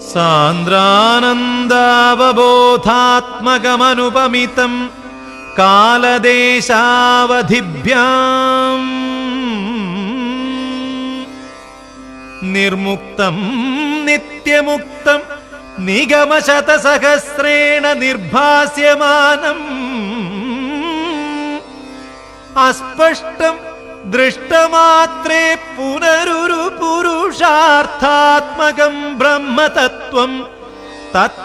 സാന്ദ്രാനന്ദാവബോധാത്മകമനുപമിതം കാലദേശാവധിഭ്യം. നിർമുക്തം നിത്യമുക്തം നിഗമശതസഹസ്രേണ നിർഭാസ്യമാനം. അസ്പഷ്ടം दृष्टमात्रे पुनरुरुपुरुषार्थात्मकं ब्रह्मतत्त्वं तत्तावद्भाति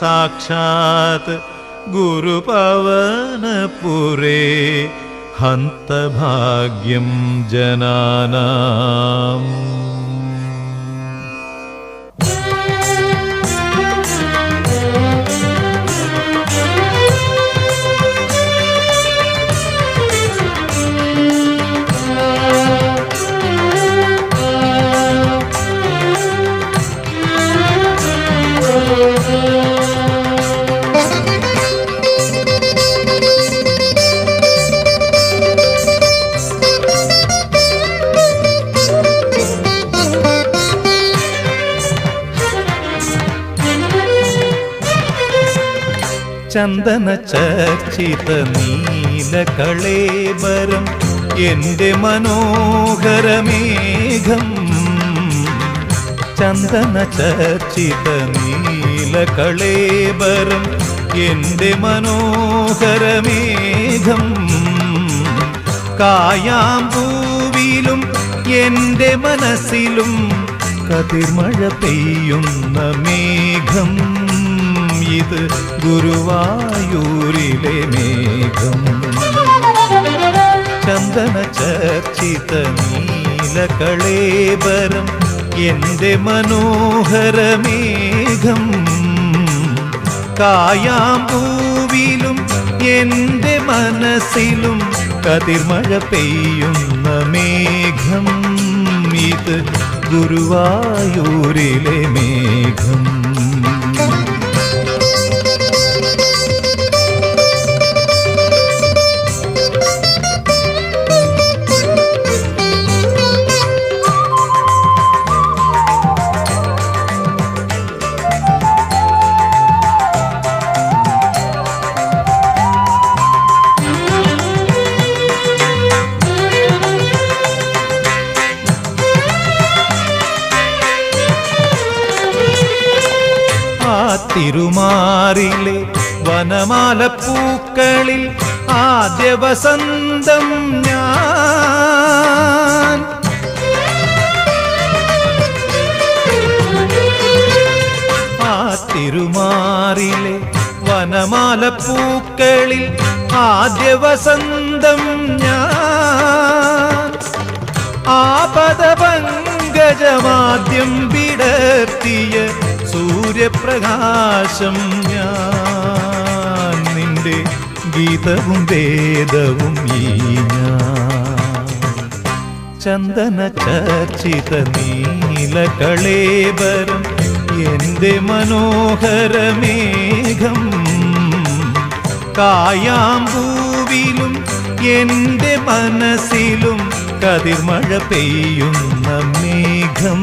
साक्षात् गुरुपवनपुरे हन्तभाग्यं जनानाम्। ചന്ദന ചർച്ചിത നീലകളേബരം എന്റെ മനോഹരമേഘം ചന്ദന ചർച്ചിത നീലകളേബരം എന്റെ മനോഹരമേഘം കായാമ്പൂവിലും എന്റെ മനസ്സിലും കതിർമഴ പെയ്യുന്ന മേഘം. ഇത് ഗുരുവായൂരിലെ മേഘം. ചന്ദന ചർച്ചിത നീലകളേബരം എന്റെ മനോഹരമേഘം കായാമ്പൂവിലും എന്റെ മനസ്സിലും കതിർമഴ പെയ്യുന്ന മേഘം. ഇത് ഗുരുവായൂരിലെ മേഘം. വനമാല പൂക്കളിൽ ആദ്യ വസന്തം ഞാൻ. ആ തിരുമാറിലെ വനമാലപ്പൂക്കളിൽ ആദ്യ വസന്തം ഞാൻ. ആപദപങ്കജമാദ്യം വിടർത്തിയ സൂര്യപ്രകാശം ഞാൻ. ഗീതവും വേദവും ഈ ഞാൻ ചന്ദന ചർച്ചിത നീലകളേബരം എന്റെ മനോഹരമേഘം കായാമ്പൂവിലും എന്റെ മനസ്സിലും കതിർമഴ പെയ്യുന്ന മേഘം.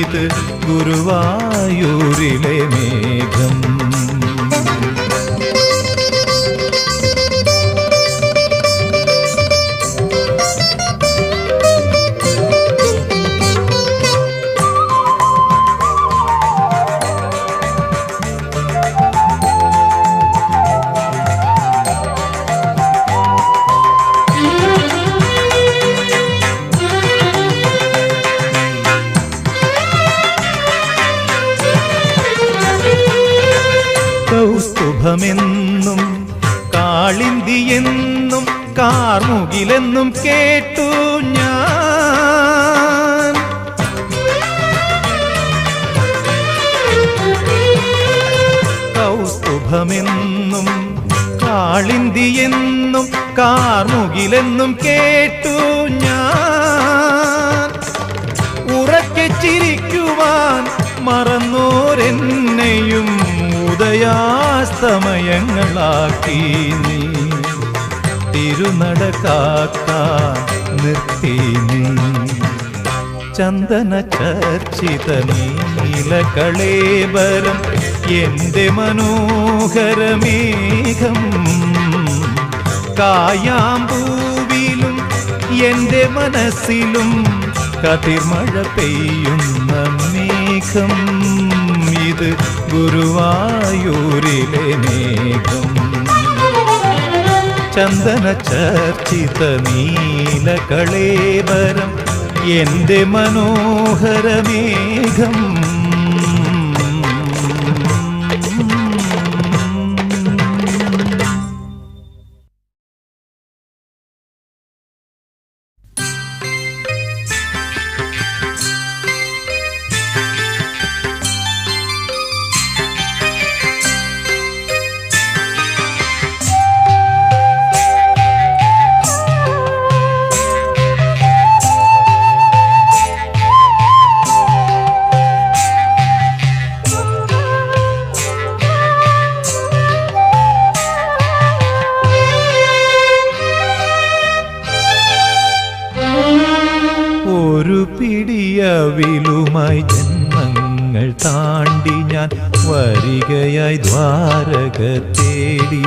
ഇത് ഗുരുവായൂരിലെ മേഘം. കൗസ്തുഭമെന്നും കാളിന്തിയെന്നും കാർമുകിലെന്നും കേട്ടു ഞാൻ. കൗസ്തുഭമെന്നും കാളിന്തിയെന്നും കാർമുകിലെന്നും കേട്ടു ഞാൻ. ഉറക്കെ ചിരിക്കുവാൻ മറന്നോരെന്നെയും ഉദയാസ്തമയങ്ങളാക്കി നീ. തിരുനടക്കാത്ത നിർത്തി നീ. ചന്ദന ചർച്ചിത നീലകളേബരം എന്റെ മനോഹരമേഘം. കായാമ്പൂവിലും എന്റെ മനസ്സിലും കതിർമഴ പെയ്യുന്ന മേഘം. ഇത് ഗുരുവായൂരിലെ മേഘം. ചന്ദന ചർച്ചിത നീലകളേബരം എന്റെ മനോഹരമേഘം പിടിയവിലുമായി ജന്മങ്ങൾ താണ്ടി ഞാൻ വരികയായി ദ്വാരക തേടി.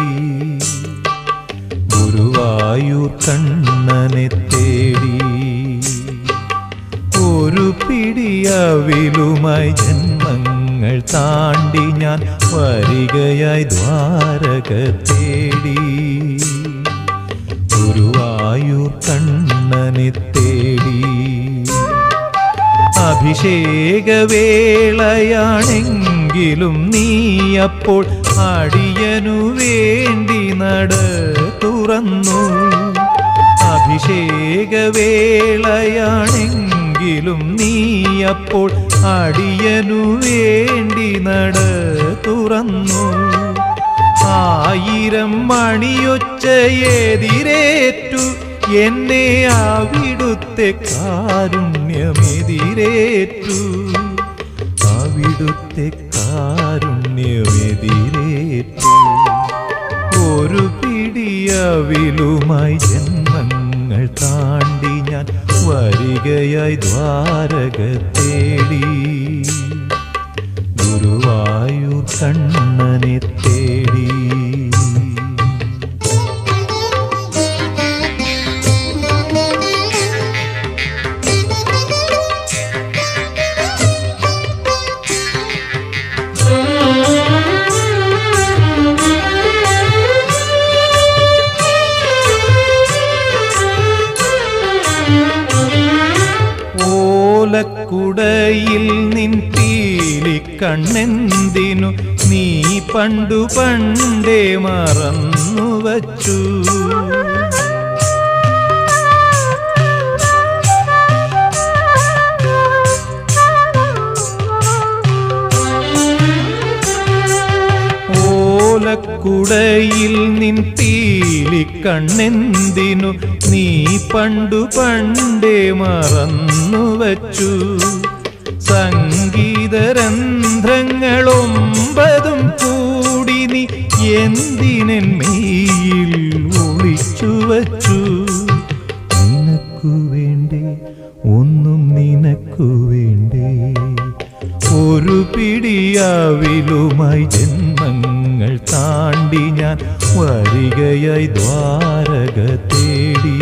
ഗുരുവായൂർ കണ്ണനെ തേടി. ഒരു പിടിയവിലുമായി ജന്മങ്ങൾ താണ്ടി ഞാൻ വരികയായി ദ്വാരക തേടി. ഗുരുവായൂർ കണ്ണനെ അഭിഷേകവേളയാണെങ്കിലും നീ അപ്പോൾ അടിയനു വേണ്ടി നട തുറന്നു. അഭിഷേകവേളയാണെങ്കിലും നീ അപ്പോൾ അടിയനു വേണ്ടി നട തുറന്നു. ആയിരം മണിയൊച്ചയെതിരേറ്റു. എന്നെ അവിടുത്തെ കാരുണ്യമെതിരേറ്റു. അവിടുത്തെ കാരുണ്യമെതിരേറ്റു. ഒരു പിടിയവിലുമായി ജന്മങ്ങൾ താണ്ടി ഞാൻ വരികയായി ദ്വാരക തേടി ഗുരുവായൂർ കണ്ണനെ തേടി. കണ്ണെന്തിനു നീ പണ്ടു പണ്ടേ മറന്നു വച്ചു? ഓലക്കുടയിൽ നിൻ പീലി കണ്ണെന്തിനു നീ പണ്ടു പണ്ടേ മറന്നു വച്ചു? സംഗീതരന്ധ്രങ്ങളൊമ്പതും കൂടി നീ എന്തിനൻ മെയ്യിൽ ഒളിച്ചു വച്ചു? നിനക്കു വേണ്ടേ ഒന്നും നിനക്കു വേണ്ടേ. ഒരു പിടിയാവിലുമായി ജന്മങ്ങൾ താണ്ടി ഞാൻ വരികയായി ദ്വാരക തേടി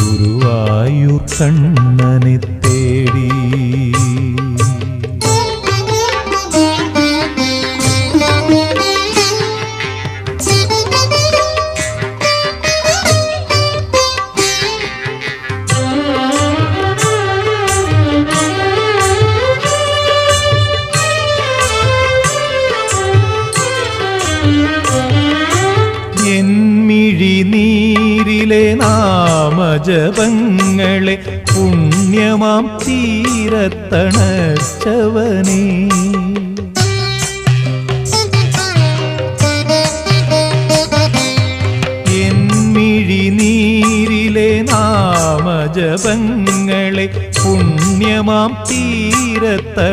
ഗുരുവായൂർ കണ്ണനെ തേടി. നാമജപങ്ങളെ പുണ്യമാം തീരത്തണച്ചവനേ. നീരിലെ നാമജപങ്ങളെ പുണ്യമാം തീരത്തണച്ചവനേ.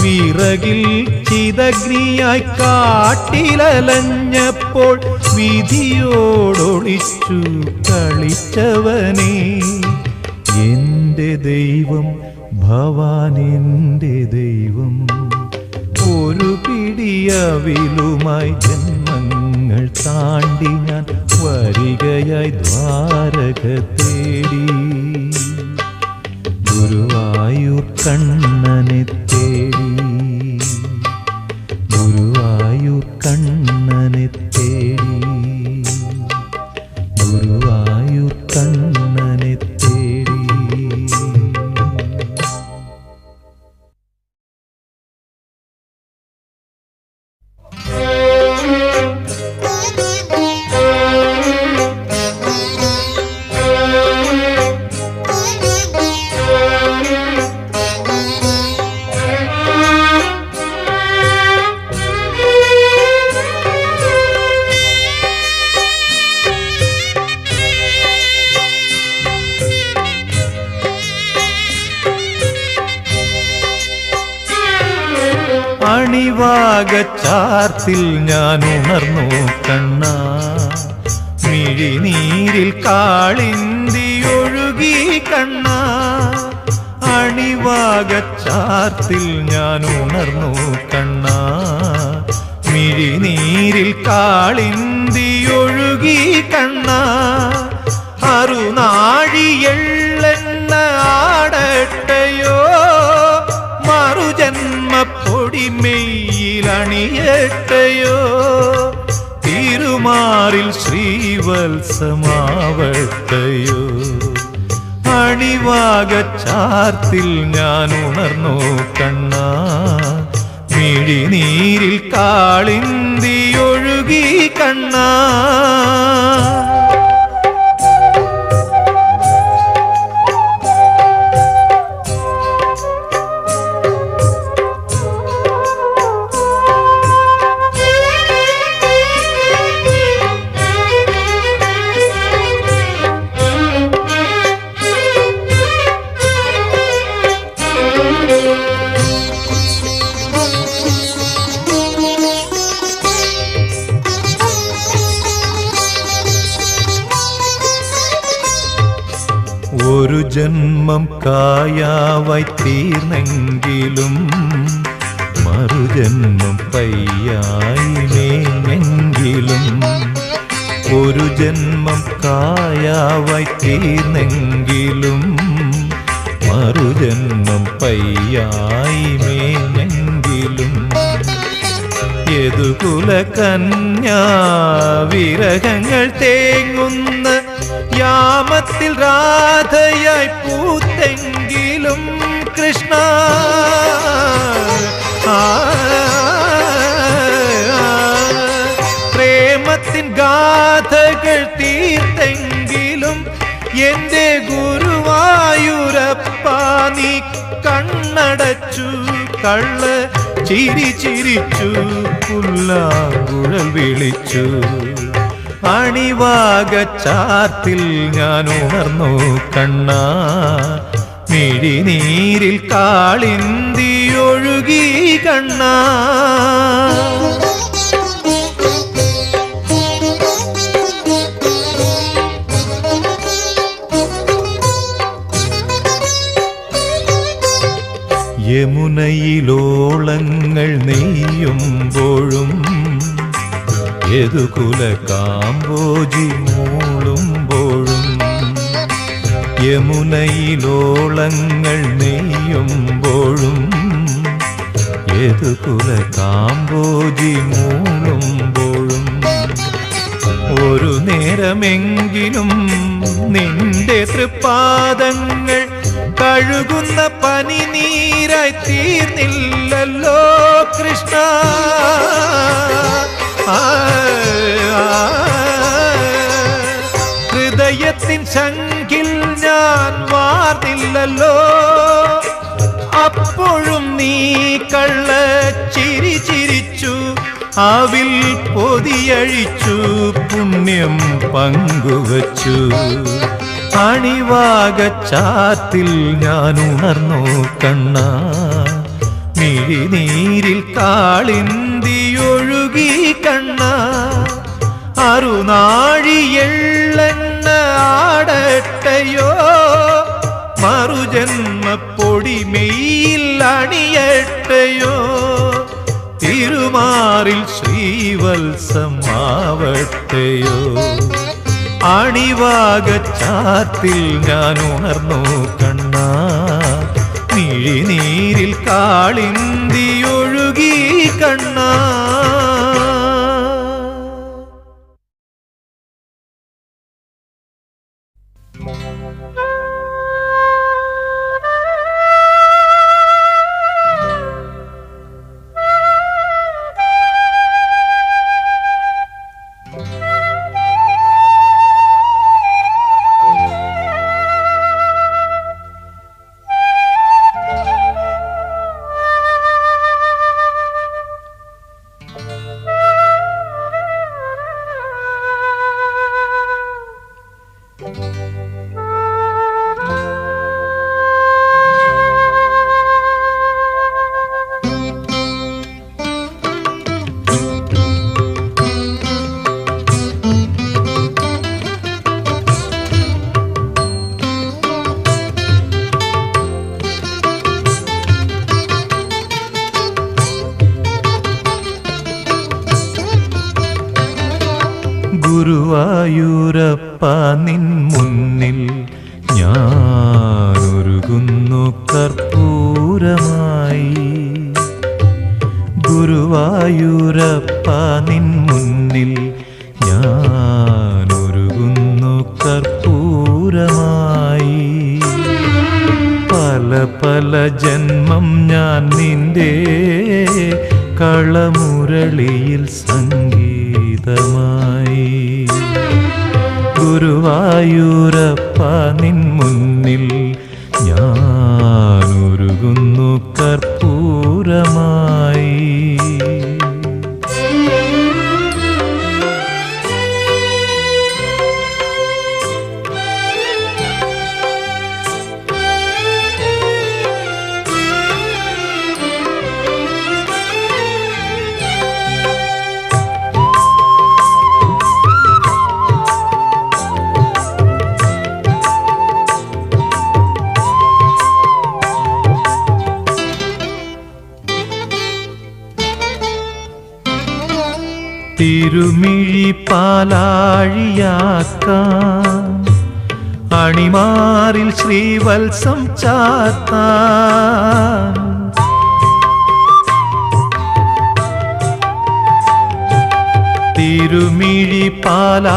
വിറകിൽ ചിതഗ്നിയായി കാട്ടിലലഞ്ഞപ്പോൾ വിധിയോടൊളിച്ചു കളിച്ചവനെ. എന്റെ ദൈവം ഭവാൻ എന്റെ ദൈവം ഒരു പിടിയവിലുമായി ജന്മങ്ങൾ താണ്ടി ഞാൻ വരികയായി ദ്വാരക തേടി ഗുരുവായൂർ കണ്ണനെ തേടി. ഗുരുവായൂർ കണ്ണനെ തേടി. ഗുരുവായൂർ കണ്ണനെ ഉണർന്നു കണ്ണ. മിഴിനീരിൽ കാളിന്തി ഒഴുകി കണ്ണ. അറുനാഴിയെള്ളെണ്ണ ആടട്ടയോ? മറുജന്മപ്പൊടിമെയിലണിയട്ടയോ തിരുമാറിൽ ശ്രീവത്സമാവട്ടയോ? അണിവാകച്ചാർത്തിൽ ഞാൻ ഉണർന്നു കണ്ണ. മിഴിനീരിൽ കാളിന്തി ഒഴുകി കണ്ണ. ജന്മം കായാവായി തീർന്നെങ്കിലും മറുജന്മം പയ്യായി ഒരു ജന്മം കായാവായി തീർന്നെങ്കിലും മറുജന്മം പയ്യായി മേഞ്ഞെങ്കിലും കുല കന്യാ വിരഹങ്ങൾ തേങ്ങുന്ന യാമത്തിൽ രാധയായി പൂത്തെങ്കിലും കൃഷ്ണ. പ്രേമത്തിൻ ഗാഥകൾ തീർത്തെങ്കിലും എന്റെ ഗുരുവായൂരപ്പ നീ കണ്ണടച്ചു കള്ള ചിരി ചിരിച്ചു പുല്ലാങ്കുഴൽ വിളിച്ചു. അണിവാകച്ചാർത്തിൽ ഞാൻ ഉണർന്നു കണ്ണ. മിഴിനീരിൽ കാളിന്തി ഒഴുകി കണ്ണ. യമുനയിലോളങ്ങൾ നെയ്യുമ്പോഴും യദുകുല കാമ്പോജി മൂളുമ്പോഴും യമുനയിലോളങ്ങൾ നെയ്യുമ്പോഴും യദുകുല കാമ്പോജി മൂളുമ്പോഴും ഒരു നേരമെങ്കിലും നിന്റെ തൃപ്പാദങ്ങൾ കഴുകുന്ന പനി നീരായി തീർന്നില്ലല്ലോ കൃഷ്ണ. ഹൃദയത്തിൻ ശങ്കിൽ ഞാൻ വാർന്നില്ലല്ലോ. അപ്പോഴും നീ കള്ള ചിരി ചിരിച്ചു അവിൽ പൊതിയഴിച്ചു പുണ്യം പങ്കുവച്ചു. അണിവാകച്ചാത്തിൽ ഞാൻ ഉണർന്നു കണ്ണ മിഴിനീരിൽ കാളിന്തിയൊഴുകി കണ്ണ അറുനാഴിയെള്ളെണ്ണ ആടട്ടയോ? മറുജന്മപ്പൊടി മെയ്യിൽ അണിയട്ടയോ? തിരുമാറിൽ ശ്രീവത്സമാവട്ടെയോ? അണിവാകച്ചാത്തിൽ ഞാൻ ഉണർന്നു കണ്ണ മിഴിനീരിൽ കാളിന്തിയൊഴുകി കണ്ണ ഗുരുവായൂരപ്പ നിൻ മുന്നിൽ ഞാനൊരുകുന്നു കർപ്പൂരമായി. പല പല ജന്മം ഞാൻ നിന്റെ കളമുരളിയിൽ സംഗീതമായി. ഗുരുവായൂരപ്പ നിൻ മുന്നിൽ ഞാനൊരുകുന്നു കർപ്പൂരമായി. തിരുമിഴി പാലാഴിയാക്കാം അണിമാറിൽ ശ്രീവത്സം ചാത്താൻ തിരുമിഴി പാലാഴിയാക്കാൻ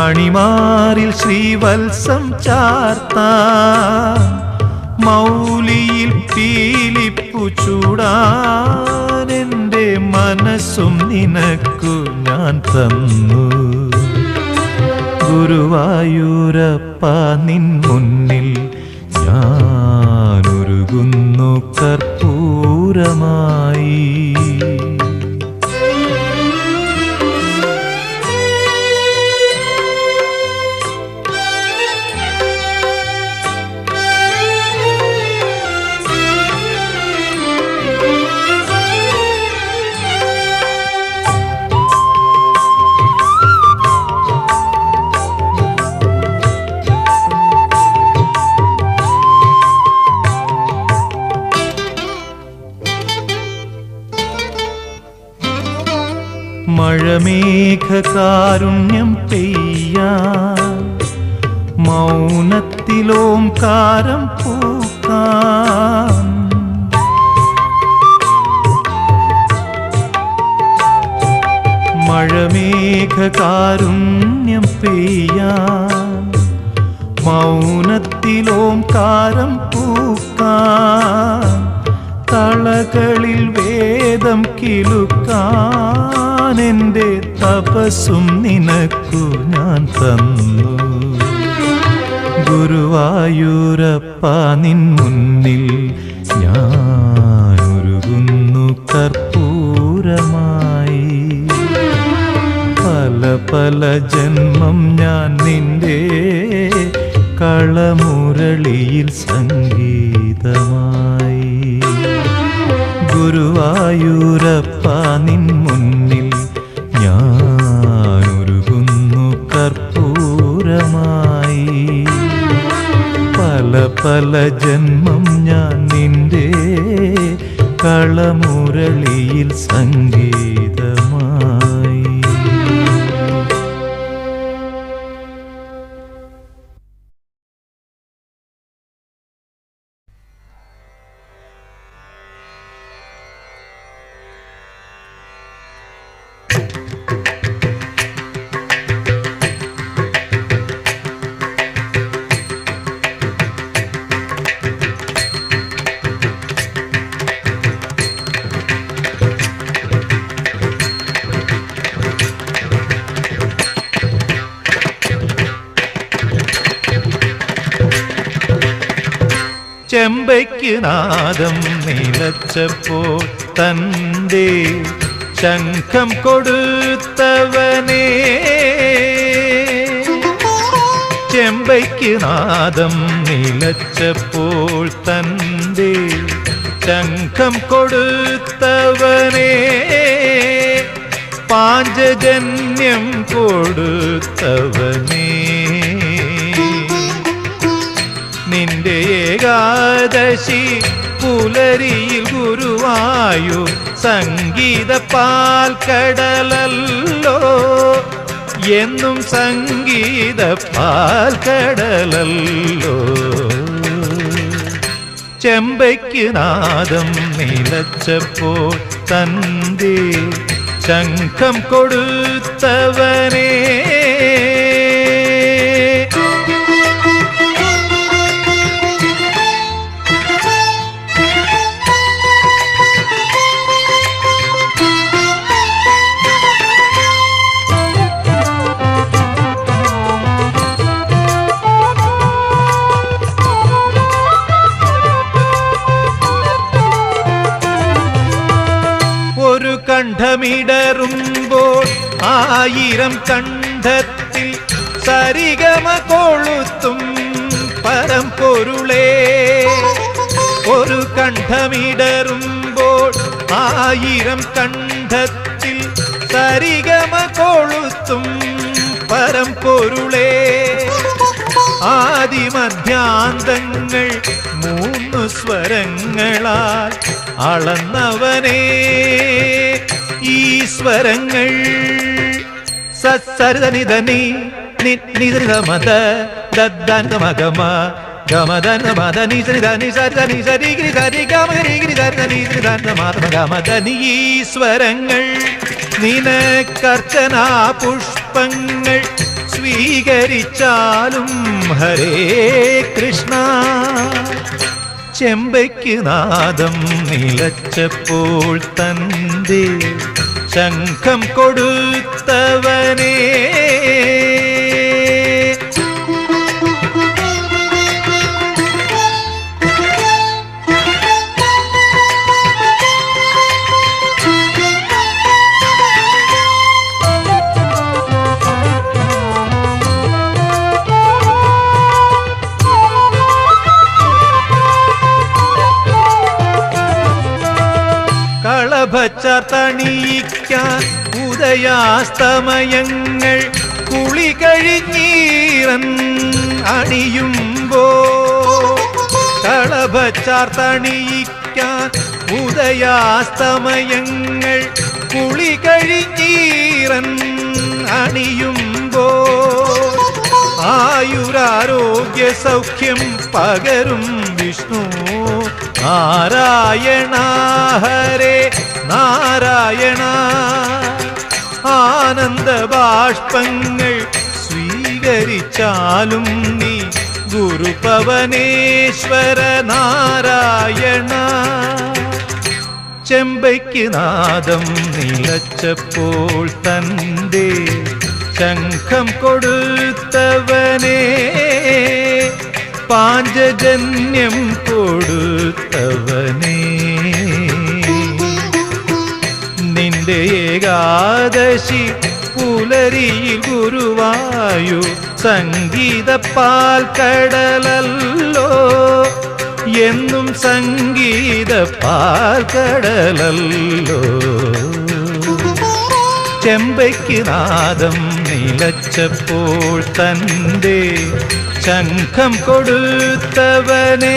അണിമാറിൽ ശ്രീവത്സം ചാർത്താൻ മൗലിയിൽ പീലിപ്പു എന്റെ മനസ്സും നിനക്കു ഞാൻ തന്നു. ഗുരുവായൂരപ്പ നിൻ മുന്നിൽ ഞാനൊരുകുന്നു കർപ്പൂരമായി. മഴമേഘകാരുണ്യം പെയ്യാൻ മൗനത്തിലോംകാരം പൂക്കാൻ മഴമേഘകാരുണ്യം പെയ്യാൻ മൗനത്തിലോംകാരം പൂക്കാൻ തളകളിൽ വേദം കിലുക്കാനെന്റെ തപസ്സും നിനക്കു ഞാൻ തന്നു. ഗുരുവായൂരപ്പ നിൻ മുന്നിൽ ഞാനൊരുകുന്നു കർപ്പൂരമായി. പല പല ജന്മം ഞാൻ നിന്റെ കളമുരളിയിൽ സംഗീതമായി. ഗുരുവായൂരപ്പ നിൻ മുന്നിൽ. ഞാനൊരുകുന്നു കർപ്പൂരമായി. പല പല ജന്മം ഞാൻ നിന്റെ കളമുരളിയിൽ സംഗീതമായി. നാദം നിലച്ചപ്പോൾ തന്റെ ശംഖം കൊടുത്തവനേ. ചെമ്പയ്ക്ക് നാദം നിലച്ചപ്പോൾ തന്റെ ശംഖം കൊടുത്തവനേ. പാഞ്ചജന്യം കൊടുത്തവനേ. നിന്റെ ഏകാദശി പുലരിയിൽ ഗുരുവായു സംഗീത പാൽക്കടലല്ലോ. എന്നും സംഗീത പാൽക്കടലല്ലോ. ചെമ്പയ്ക്ക് നാദം നിലച്ചപ്പോൾ തന്റെ ശംഖം കൊടുത്തവനേ കണ്ഠമിടറുമ്പോൾ ആയിരം കണ്ഠത്തിൽ സരിഗമ കൊളുത്തും പരമ്പൊരുളേ ഒരു കണ്ഠമിടറുമ്പോൾ ആയിരം കണ്ഠത്തിൽ സരിഗമ കൊളുത്തും പരമ്പൊരുളേ ആദിമധ്യാന്തങ്ങൾ മൂന്ന് സ്വരങ്ങളാൽ അളന്നവനേ. ഈ സ്വരങ്ങൾ. സസരിതനിധനി നിധനിധമത ദദ്ദനമഗമ ഗമദന മദ നിസരിത നിസരിത നിസരി സരി ഗമ ഗിരി ഗിരി സരിത നിസരിത മാതമ ഗമദനി ഈ നിനക്കർച്ചനാ പുഷ്പങ്ങൾ സ്വീകരിച്ചാലും ഹരേ കൃഷ്ണ. ചെമ്പയ്ക്ക് നാദം നിലച്ചപ്പോൾ തന്റെ ശംഖം കൊടുത്തവനേ കളഭച്ചതണിയിക്കാൻ ഉദയാസ്തമയങ്ങൾ കുളി കഴിഞ്ഞീറൻ അണിയുമ്പോ കളഭച്ചാർത്തണിയിക്കാൻ ഉദയാസ്തമയങ്ങൾ കുളി കഴിഞ്ഞീറൻ അണിയുമ്പോ ആയുരാരോഗ്യ സൗഖ്യം പകരും വിഷ്ണു നാരായണ ഹരേ നാരായണ. ആനന്ദ ബാഷ്പങ്ങൾ സ്വീകരിച്ചാലും നീ ഗുരുപവനേശ്വര നാരായണ. ചെമ്പയ്ക്ക് നാദം നിലച്ചപ്പോൾ തന്റെ ശംഖം കൊടുത്തവനേ പാഞ്ചജന്യം കൊടുത്തവനേ. നിന്റെ ഏകാദശി പുല പുലരിയിൽ ഗുരുവായു സംഗീത പാൽക്കടലല്ലോ. എന്നും സംഗീത പാൽക്കടലല്ലോ. ചെമ്പയ്ക്ക് നാദം നിലച്ചപ്പോൾ തന്റെ ശംഖം കൊടുത്തവനേ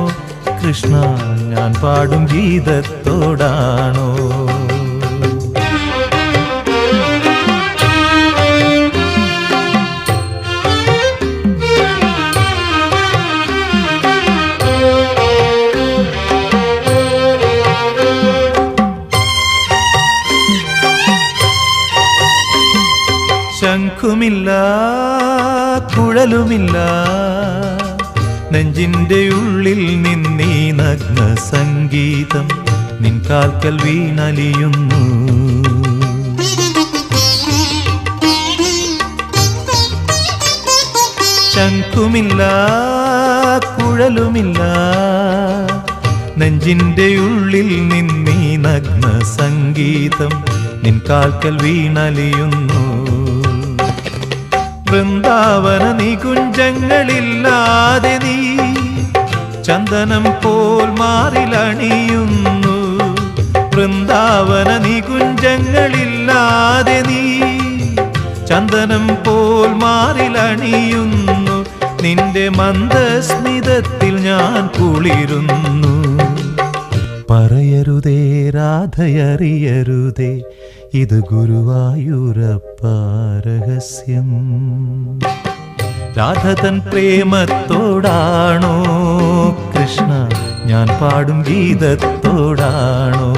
കൃഷ്ണ ഞാൻ പാടും ഗീതത്തോടാണോ? ശംഖുമില്ല കുഴലുമില്ല നെഞ്ചിന്റെ ഉള്ളിൽ നഗ്ന സംഗീതം നിൻ കാൽക്കൽ വീണലിയുന്നു. ശംഖുമില്ല കുഴലുമില്ല നെഞ്ചിന്റെ ഉള്ളിൽ നിന്നീ നഗ്ന സംഗീതം നിൻ കാൽക്കൽ വീണലിയുന്നു. വൃന്ദാവന നികുഞ്ചങ്ങളില്ലാതെ നീ ചന്ദനം പോൽ മാറിലണിയുന്നു. വൃന്ദാവന നികുഞ്ചങ്ങളില്ലാതെ നീ ചന്ദനം പോൽ മാറിലണിയുന്നു. നിന്റെ മന്ദസ്മിതത്തിൽ ഞാൻ കുളിരുന്നു. പറയരുതേ രാധയറിയരുതേ ഇത് ഗുരുവായൂരപ്പ രഹസ്യം. രാധതൻ പ്രേമത്തോടാണോ കൃഷ്ണ? ഞാൻ പാടും ഗീതത്തോടാണോ?